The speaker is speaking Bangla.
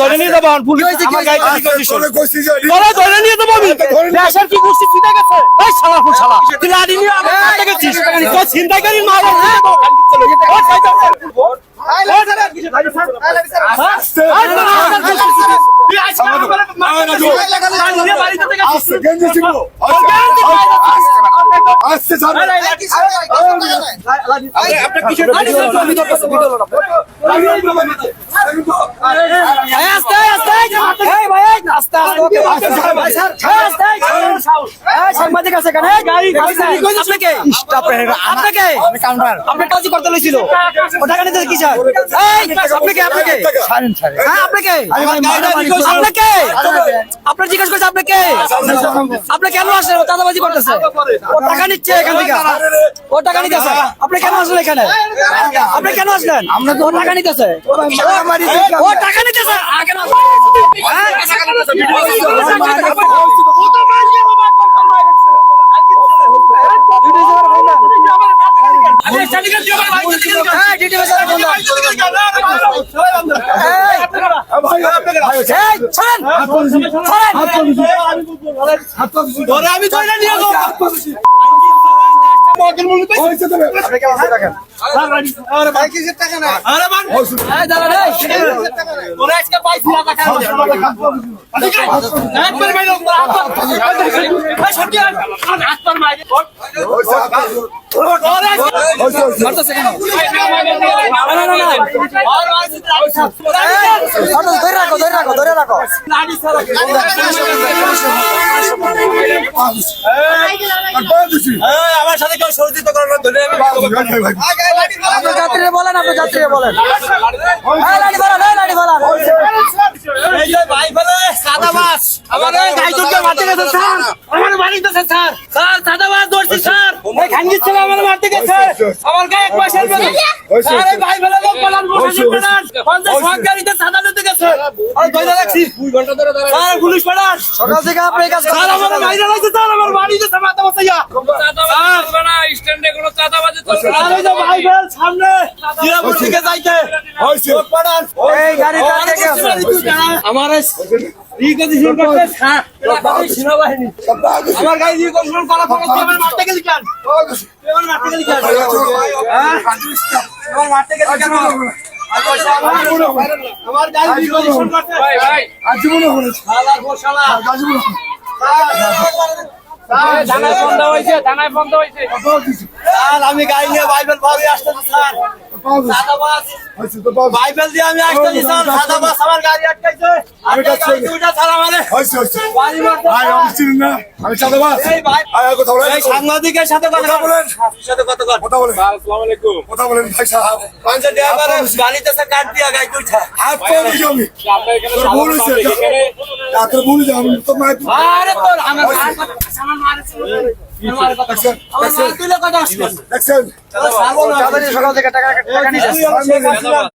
ধরে নিয়ে যাব পুলিশ আমার তোরা ধরে নিয়ে যাব আমি দেশের কি করছিস চিন্তা গেছে ওই শালা ফুল শালা তুই লাড়ি নিয়ে আমার কাছে গেছিস তোর চিন্তা করি মারো ওই সাইড আসছে স্যার আস্তে আস্তে আস্তে আস্তে আস্তে আস্তে আস্তে আস্তে আস্তে আস্তে আস্তে এই সাংবাদিক আছে এখানে আপনি কে স্টপ আপনি কে কাউন্টার। আপনি কাজই করতে লইছিল। ও টাকা নিতে কি স্যার এই আপনি কে আপনি কে হ্যাঁ আপনি কে আপনি কে আপনি জিজ্ঞেস করছে আপনি কে আপনি কেন আসলেন? ও চাঁদাবাজি করতেছে। ও টাকা নিচ্ছে এখান থেকে। ও টাকা নিতেছে আপনি কেন আসলেন এখানে? আপনি কেন আসলেন? ও টাকা নিতেছে ও টাকা নিতেছে আ, কেন হ্যাঁ? এই, ডিউটি বাজারে ফোন দাও। এই, এই, ছাড়েন, ছাড়েন। আমি তো এটা নিয়ে যাব। আরে আমার সাথে কেউ সহযোগিতা করার ধরে বলেন, আপনার যাত্রীরা বলেন। ভাই ফেলে সাদা মাছ আমার এই গাই দুটো মারতে গেছে স্যার আমার বাড়ি গেছে স্যার স্যার আমার গায়ে এক ভাই ফেলে লোক পালান বসে পালান পঞ্চাশ ভাগ সাদা দিতে গেছে। আর কইলা রাখছি দুই ঘণ্টা ধরে স্যার পুলিশ পালান সকাল থেকে আপনি কাজ স্যার আমার বাইরে লাগছে স্যার আমার বাড়ি গেছে বসাইয়া স্যার। এই যে ভাই ফেল সামনে। জিরাপুর থেকে যাইতে। লোক পালান এই গাড়ি কার থেকে আছে? আমার আমার গাড়ি দিয়ে কন্ট্রোল করা মারতে গেলি কেন মারতে গেলি কেন মারতে গেলি কেন আমার দিয়ে কন্ট্রোল করতে ভাই ভাই গো শালা ফোন দেওয়া হয়েছে থানায় দেওয়া হয়েছে আমি গাড়ি নিয়ে বাইবেল ভাবে আসতেছি, স্যার। বাইবেল দিয়ে আমি আসতেছি স্যার সাদা বাস আমার গাড়ি আটকাইছে। আমি কাছে- দুইটা স্যার আমারে বাড়ি মারতে স্যার। আমি চাঁদাবাজ এই ভাই আয় কথা বলেন। এই সাংবাদিকের সাথে কথা বলেন। সাথে কথা বলেন। কথা বলেন। কথা বলেন ভাই সাহেব। পাঁচটা ড্রাইভার গাড়িতে সে কাট দিয়া গাড়ি দুইটা। হাত পা দিছি আমি তোর ভুল হয়েছে। তোর ভুল হয়েছে। আমি তো মায়ের আরে তোর আমার সামান মারছে সকাল থেকে টাকা টাকা নিয়ে